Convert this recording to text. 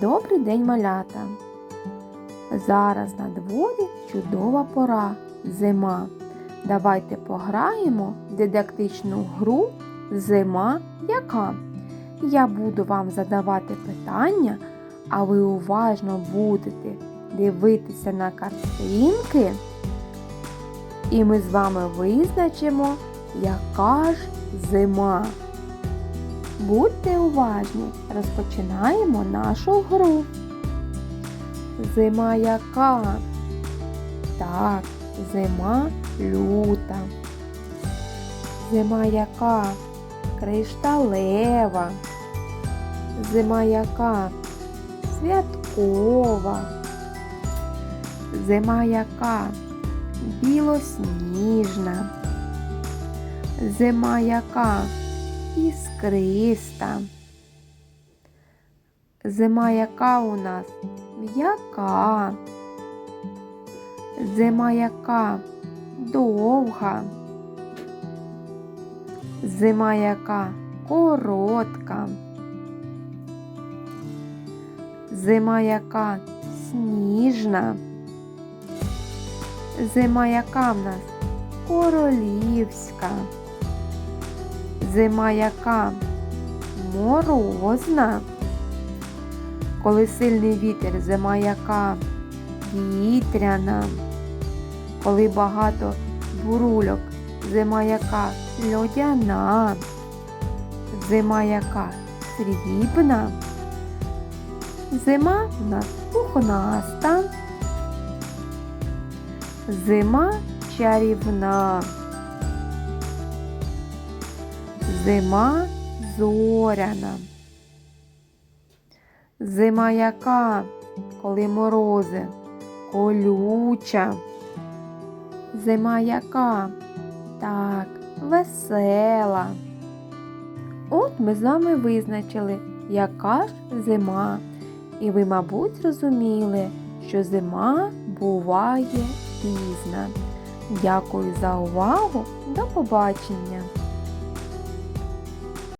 Добрий день, малята! Зараз на дворі чудова пора зима. Давайте пограємо в дидактичну гру Зима яка. Я буду вам задавати питання, а ви уважно будете дивитися на картинки. І ми з вами визначимо, яка ж зима. Будьте уважні, розпочинаємо нашу гру. Зима яка? Так, зима люта. Зима яка? Кришталева. Зима яка? Святкова. Зима яка? Білосніжна. Зима яка? Іскриста. Зима яка у нас? М'яка. Зима яка? Довга. Зима яка? Коротка. Зима яка? Сніжна. Зима яка в нас? Королівська. Зима яка? Морозна. Коли сильний вітер, зима яка? Вітряна. Коли багато бурульок, зима яка? Льодяна. Зима яка? Срібна. Зима в нас пухнаста. Зима чарівна. Зима зоряна. Зима яка, коли морози, колюча. Зима яка? Так, весела. От ми з вами визначили, яка ж зима. І ви, мабуть, зрозуміли, що зима буває різна. Дякую за увагу. До побачення!